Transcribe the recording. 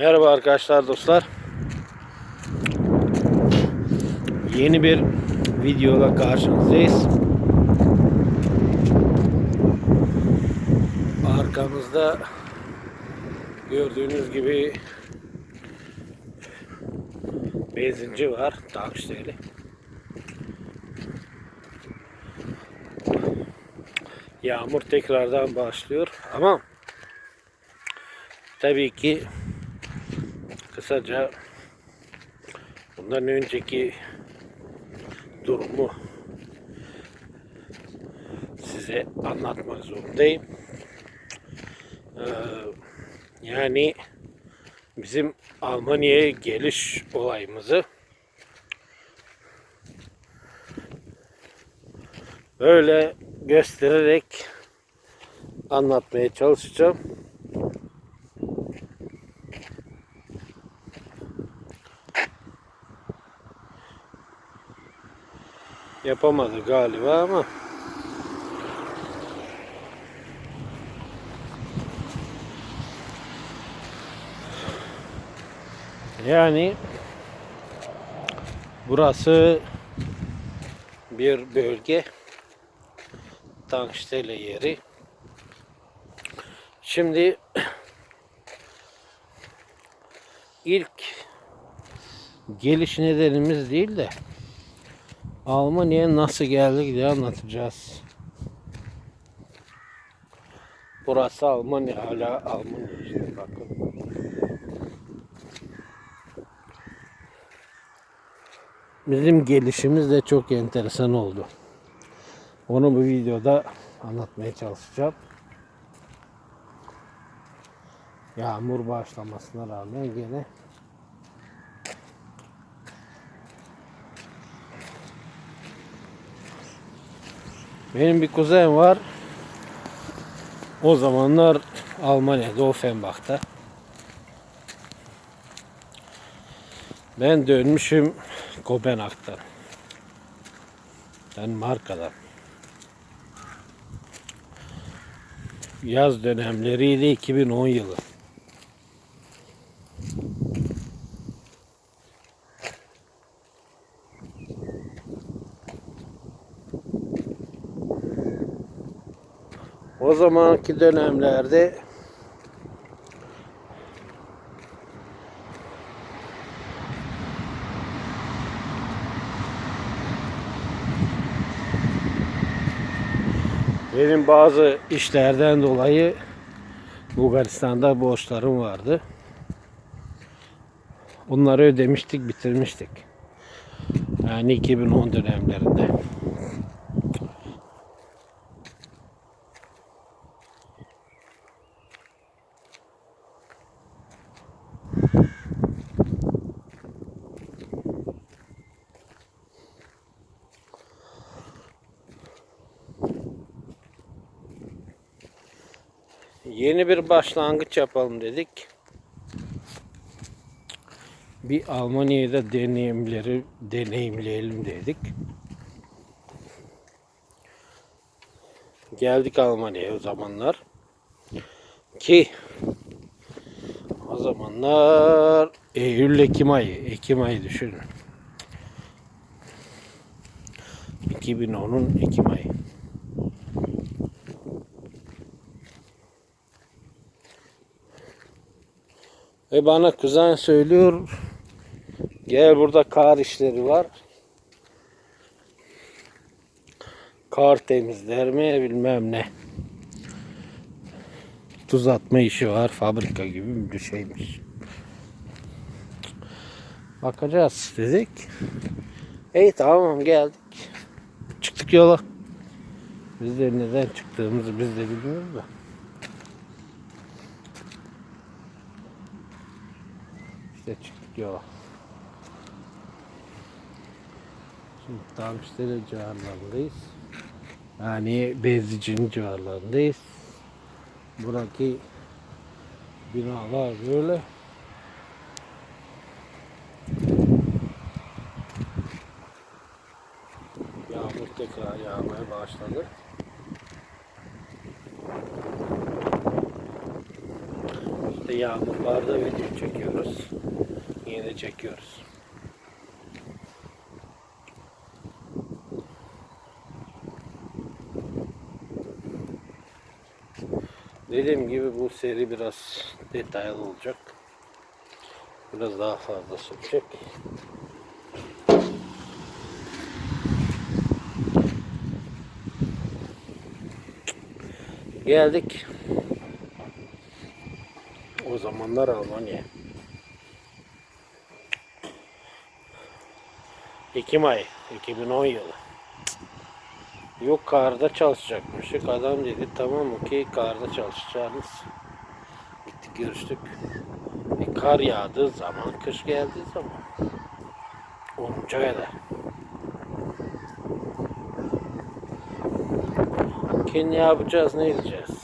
Merhaba arkadaşlar dostlar. Yeni bir videoda karşınızdayız. Arkamızda gördüğünüz gibi benzinci var. Tanksteli. Yağmur tekrardan başlıyor ama tabii ki kısaca bundan önceki durumu size anlatmak zorundayım. Ee, yani bizim Almanya'ya geliş olayımızı böyle göstererek anlatmaya çalışacağım. Yapamadı galiba ama yani burası bir bölge Tankstelle yeri. Şimdi ilk geliş nedenimiz değil de Almanya'ya nasıl geldik diye anlatacağız. Burası Almanya hala Almanya işte bakın. Bizim gelişimiz de çok enteresan oldu. Onu bu videoda anlatmaya çalışacağım. Yağmur başlamasına rağmen gene Benim bir kuzen var. O zamanlar Almanya'da Offenbach'ta. Ben dönmüşüm Kopenhag'dan. Ben markadan. Yaz dönemleriydi 2010 yılı. O zamanki dönemlerde benim bazı işlerden dolayı Bulgaristan'da borçlarım vardı. Onları ödemiştik, bitirmiştik. Yani 2010 dönemlerinde. Yeni bir başlangıç yapalım dedik. Bir Almanya'yı da deneyimleri deneyimleyelim dedik. Geldik Almanya'ya o zamanlar. Ki o zamanlar Eylül Ekim ayı, Ekim ayı düşünün. 2010'un Ekim ayı. Ve bana kuzen söylüyor gel burada kar işleri var. Kar temizler mi bilmem ne. Tuz atma işi var fabrika gibi bir şeymiş. Bakacağız dedik. İyi tamam geldik. Çıktık yola. Biz de neden çıktığımızı biz de bilmiyoruz da. İşte çıktık yola. Şimdi Tankstelle civarlarındayız. Yani Bezici'nin civarlarındayız. Buradaki binalar böyle. Yağmur tekrar yağmaya başladı. İşte yağmurlarda video çekiyoruz. Yine çekiyoruz. Dediğim gibi bu seri biraz detaylı olacak. Biraz daha fazla sürecek. Geldik. O zamanlar Almanya. Ekim ayı, 2010 yılı. Yok karda çalışacakmışık. Adam dedi tamam okey karda çalışacağınız. Gittik görüştük. E, kar yağdığı zaman, kış geldiği zaman. Olunca kadar. Ki ne yapacağız, ne edeceğiz?